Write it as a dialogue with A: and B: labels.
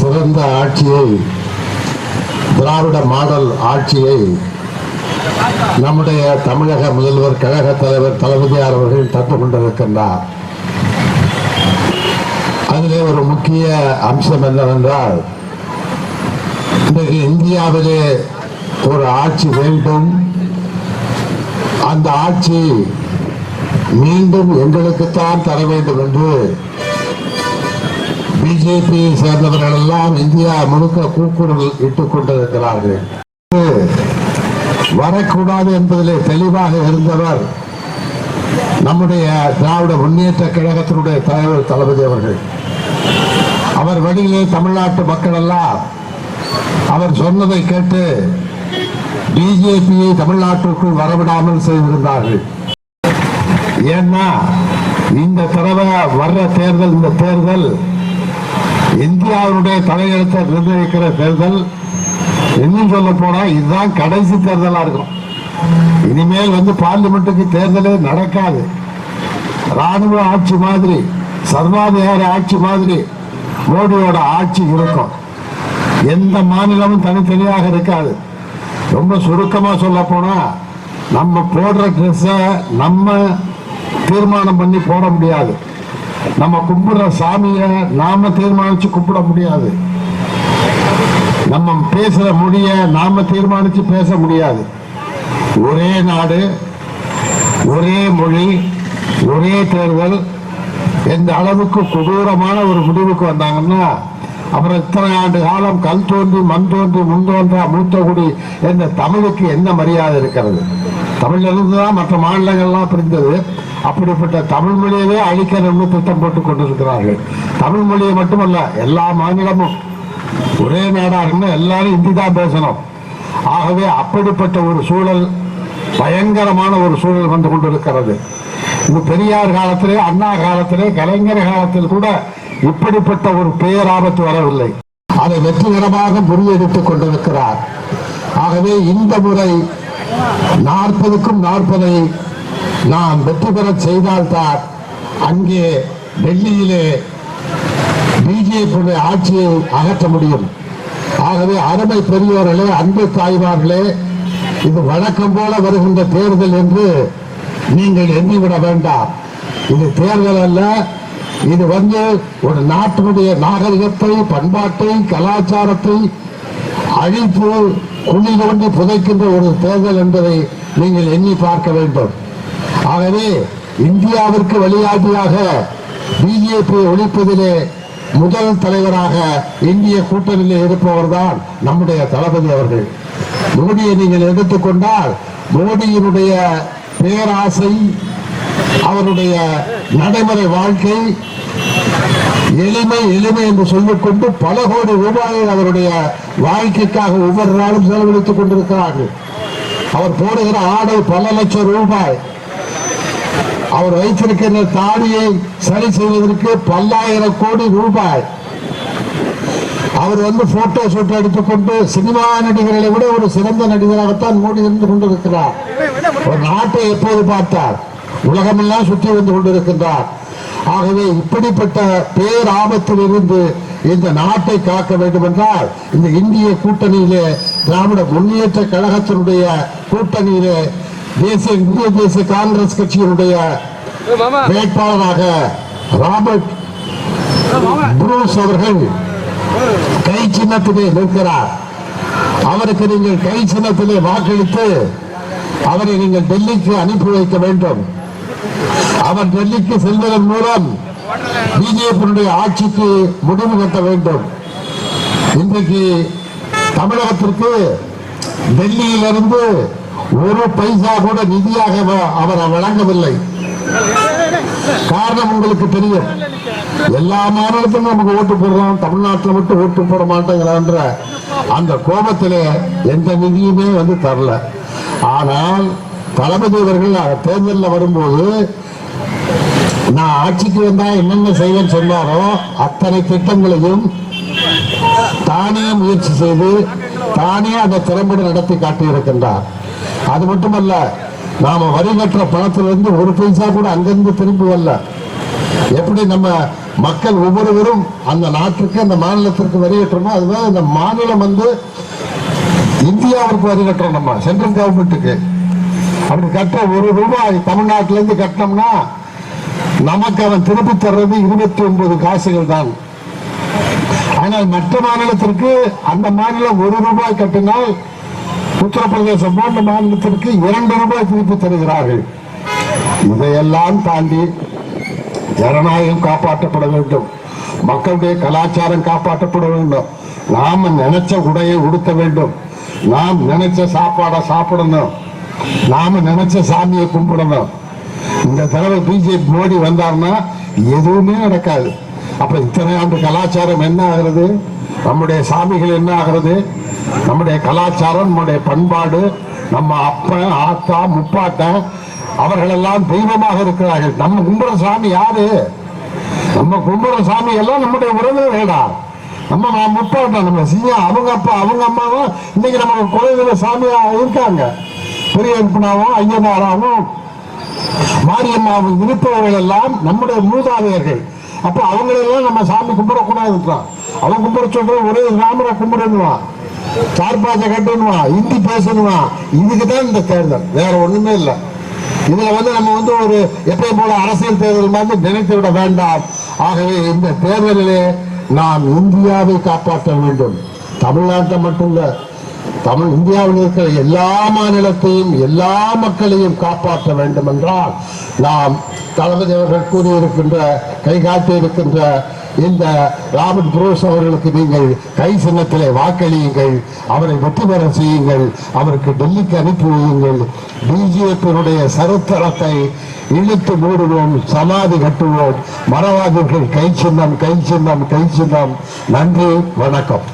A: சிறந்த ஆட்சியை திராவிட மாடல் ஆட்சியை நம்முடைய தமிழக முதல்வர் கழக தலைவர் தளபதியார் அவர்கள் தந்து கொண்டிருக்கின்றார். அதிலே ஒரு முக்கிய அம்சம் என்னவென்றால் இன்றைக்கு இந்தியாவிலே ஒரு ஆட்சி வேண்டும். அந்த ஆட்சி மீண்டும் எங்களுக்குத்தான் தர வேண்டும் என்று பிஜேபியை சேர்ந்தவர்கள் எல்லாம் இந்தியா முழுக்க கூக்குரல் இட்டுக் கொண்டிருக்கிறார்கள். வரக்கூடாது என்பதிலே தெளிவாக இருந்தவர் நம்முடைய திராவிட முன்னேற்ற கழகத்தினுடைய தலைவர் தளபதி அவர்கள். அவர் வழியிலே தமிழ்நாட்டு மக்கள் எல்லாம் அவர் சொன்னதை கேட்டு பிஜேபியை தமிழ்நாட்டிற்குள் வரவிடாமல் செய்திருந்தார்கள். ஏன்னா இந்த தடவை வர்ற தேர்தல் இந்த தேர்தல் இந்தியாவுடைய தலையெழுத்தை நிர்ணயிக்கிற தேர்தல் இன்னும் சொல்ல போனா இதுதான் கடைசி தேர்தலா இருக்கும். இனிமேல் வந்து பார்லிமெண்ட்டுக்கு தேர்தலே நடக்காது. ராணுவ ஆட்சி மாதிரி சர்வாதிகார ஆட்சி மாதிரி மோடியோட ஆட்சி இருக்கும். எந்த மாநிலமும் தனித்தனியாக இருக்காது. ரொம்ப சுருக்கமா சொல்ல போனா நம்ம போடுற ட்ரெஸ்ஸை நம்ம தீர்மானம் பண்ணி போட முடியாது. நம்ம கும்பிடுற சாமியை நாம தீர்மானிச்சு கும்பிட முடியாது. நம்ம பேசுற மொழிய நாம தீர்மானிச்சு பேச முடியாது. ஒரே நாடு ஒரே மொழி ஒரே தேர்தல் எந்த அளவுக்கு கொடூரமான ஒரு முடிவுக்கு வந்தாங்கன்னா அப்புறம் இத்தனை ஆண்டு காலம் கல் தோன்றி மண் தோன்றி முன் தோன்றா மூத்த குடி என்ற தமிழுக்கு என்ன மரியாதை இருக்கிறது? தமிழ்ல இருந்து தான் மற்ற மாநிலங்கள்லாம் பிரிந்தது. அப்படிப்பட்ட தமிழ் மொழியவே அழிக்கணும்னு திட்டம் போட்டுக் கொண்டிருக்கிறார்கள். தமிழ் மொழியை மட்டுமல்ல எல்லா மாநிலமும். ஒரே நாடா இருந்தா எல்லாரும் ஹிந்தி தான் பேசணும். ஆகவே அப்படிப்பட்ட ஒரு சூழல் பயங்கரமான ஒரு சூழல் வந்து கொண்டிருக்கிறது. இது பெரியார் காலத்திலே அண்ணா காலத்திலே கலைஞர் காலத்தில் கூட இப்படிப்பட்ட ஒரு பேராபத்து வரவில்லை. அதை வெற்றிகரமாக முறியடித்துக் கொண்டிருக்கிறார். ஆகவே இந்த முறை நாற்பதுக்கும் நாற்பதை நாம் வெற்றி பெறச் செய்தால்தான் அங்கே டெல்லியிலே பிஜேபி ஆட்சியை அகற்ற முடியும். ஆகவே அருமை பெரியோர்களே அன்பு தாய்மார்களே இது வழக்கம் போல வருகின்ற தேர்தல் என்று நீங்கள் எண்ணிவிட வேண்டாம். இது தேர்தல் அல்ல இது வந்து ஒரு நாட்டினுடைய நாகரிகத்தை பண்பாட்டை கலாச்சாரத்தை அழிப்பு குழி தோண்டி புதைக்கின்ற ஒரு தேர்தல் என்பதை நீங்கள் எண்ணி பார்க்க வேண்டும். ஆகவே இந்தியாவிற்கு வழிகாட்டியாக பிஜேபி ஒழிப்பதிலே முதல் தலைவராக இந்திய கூட்டணியில் இருப்பவர் தான் நம்முடைய தளபதி அவர்கள். மோடியை நீங்கள் எடுத்துக்கொண்டால் மோடியினுடைய பேராசை அவருடைய நடைமுறை வாழ்க்கை எளிமை எளிமை என்று சொல்லிக்கொண்டு பல கோடி ரூபாயை அவருடைய வாழ்க்கைக்காக ஒவ்வொரு நாளும் செலவழித்துக் கொண்டிருக்கிறார்கள். அவர் போடுகிற ஆடை பல லட்சம் ரூபாய். அவர் வைத்திருக்கிற தாடியை சரி செய்வதற்கு பல்லாயிரம் கோடி ரூபாய். அவர் வந்து போட்டோ ஷூட் எடுத்துக்கொண்டு சினிமா நடிகர்களை விட ஒரு சிறந்த நடிகராகத்தான் மோடி இருந்து கொண்டிருக்கிறார். ஒரு நாட்டை எப்போது பார்த்தார்? உலகமெல்லாம் சுற்றி வந்து கொண்டிருக்கின்றார். ஆகவே இப்படிப்பட்ட பேராபத்திலிருந்து இந்த நாட்டை காக்க வேண்டும் என்றால் இந்த இந்திய கூட்டணியிலே திராவிட முன்னேற்ற கழகத்தினுடைய கூட்டணியிலே தேசிய இந்திய தேசிய காங்கிரஸ் கட்சியினுடைய வேட்பாளராக ராபர்ட் புரூஸ் அவர்கள் கை சின்னத்திலே நிற்கிறார். அவருக்கு நீங்கள் கை சின்னத்திலே வாக்களித்து அவரை நீங்கள் டெல்லிக்கு அனுப்பி வைக்க வேண்டும். அவர் டெல்லிக்கு செல்வதன் மூலம் பிஜேபியினுடைய ஆட்சிக்கு முடிவு கட்ட வேண்டும். இன்றைக்கு தமிழகத்திற்கு டெல்லியிலிருந்து ஒரு பைசா கூட நிதியாக அவர் வழங்கவில்லை. காரணம் உங்களுக்கு தெரியும். எல்லா மாநிலத்திலும் நமக்கு ஓட்டு போடுறோம் தமிழ்நாட்டில் மட்டும் ஓட்டு போட மாட்டேங்கிறான்ற அந்த கோபத்திலே எந்த நிதியுமே வந்து தரல. ஆனால் தளபதி அவர்கள் தேர்தலில் வரும்போது நான் ஆட்சிக்கு வந்தா என்னென்ன செய்வேன்னு சொன்னாரோ அத்தனை திட்டங்களையும் தானே முயற்சி செய்து தானே அந்த திறம்பட நடத்தி காட்டியிருக்கின்றார். அது மட்டுமல்ல நாம வரி கட்டுற பணத்திலிருந்து ஒரு பைசா கூட அங்கிருந்து திரும்பி வரல. எப்படி நம்ம மக்கள் ஒவ்வொருவரும் அந்த நாட்டுக்கு அந்த மாநிலத்திற்கு வரி கட்டுறோமோ அதுதான் இந்த மாநிலம் வந்து இந்தியாவிற்கு வரி கட்டுறோம் நம்ம சென்ட்ரல் கவர்மெண்ட்டுக்கு அப்படி கட்ட ஒரு ரூபாய் தமிழ்நாட்டிலேருந்து கட்டினோம்னா நமக்கு அவன் திருப்பி தர்றது இருபத்தி ஒன்பது காசுகள் தான். ஆனால் மற்ற மாநிலத்திற்கு அந்த மாநிலம் ஒரு ரூபாய் கட்டினால் உத்தரப்பிரதேசம் போன்ற மாநிலத்திற்கு இரண்டு ரூபாய் திருப்பி தருகிறார்கள். இதையெல்லாம் தாண்டி ஜனநாயகம் காப்பாற்றப்பட வேண்டும். மக்களுடைய கலாச்சாரம் காப்பாற்றப்பட வேண்டும். நாம நினைச்ச உடையை உடுத்த வேண்டும். நாம் நினைச்ச சாப்பாடை சாப்பிடணும். நாம நினைச்ச சாமியை கும்பிடணும். இந்த தடவை பிஜேபி மோடி வந்தார்னா எதுவுமே நடக்காது. அப்ப இத்தனை ஆண்டு கலாச்சாரம் என்ன ஆகிறது? நம்முடைய சாமிகள் என்ன ஆகிறது? நம்முடைய கலாச்சாரம் நம்முடைய பண்பாடு நம்ம அப்பன் ஆத்தா முப்பாட்டன் அவர்களெல்லாம் தெய்வமாக இருக்கிறார்கள். நம்ம கும்புற சாமி யாரு? நம்ம கும்புற சாமி எல்லாம் நம்முடைய உறவினர்களா நம்ம நான் முப்பாட்டம் நம்ம சியா அவங்க அப்பா அவங்க அம்மாவும் இன்னைக்கு நம்ம குலதெய்வ சாமியா இருக்காங்க. பெரிய விற்பனாவும் ஐயனாராவும் மாரியம்மாவை இருப்பவர்கள் எல்லாம் நம்முடைய மூதாதையர்கள். அப்ப அவங்களெல்லாம் நம்ம சாமி கும்பிடக்கூடாதுன்றான். அவன் கும்பிட சொல்ற ஒரே ராமரை கும்பிடணுவான் சார்பாசை கட்டணுவான் ஹிந்தி பேசணுவான் இதுக்கு தான் இந்த தேர்தல். வேற ஒண்ணுமே இல்லை. இதுல வந்து நம்ம வந்து ஒரு எப்பயும் போல அரசியல் தேர்தல் மாதிரி நினைத்து விட வேண்டாம். ஆகவே இந்த தேர்தலிலே நாம் இந்தியாவை காப்பாற்ற வேண்டும். தமிழ்நாட்டை மட்டும் இல்லை தமிழ் இந்தியாவில் இருக்கிற எல்லா மாநிலத்தையும் எல்லா மக்களையும் காப்பாற்ற வேண்டும் என்றால் நாம் தளபதி அவர்கள் கூறியிருக்கின்ற கைகாட்டி இருக்கின்ற இந்த ராபர்ட் புரோஸ் அவர்களுக்கு நீங்கள் கை சின்னத்திலே வாக்களியுங்கள் அவரை வெற்றி பெற செய்யுங்கள் அவருக்கு டெல்லிக்கு அனுப்பி வையுங்கள். பிஜேபியினுடைய சரித்திரத்தை இழுத்து மூடுவோம் சமாதி கட்டுவோம். மரவாதிகள் கை சின்னம் கை சின்னம் கை சின்னம். நன்றி வணக்கம்.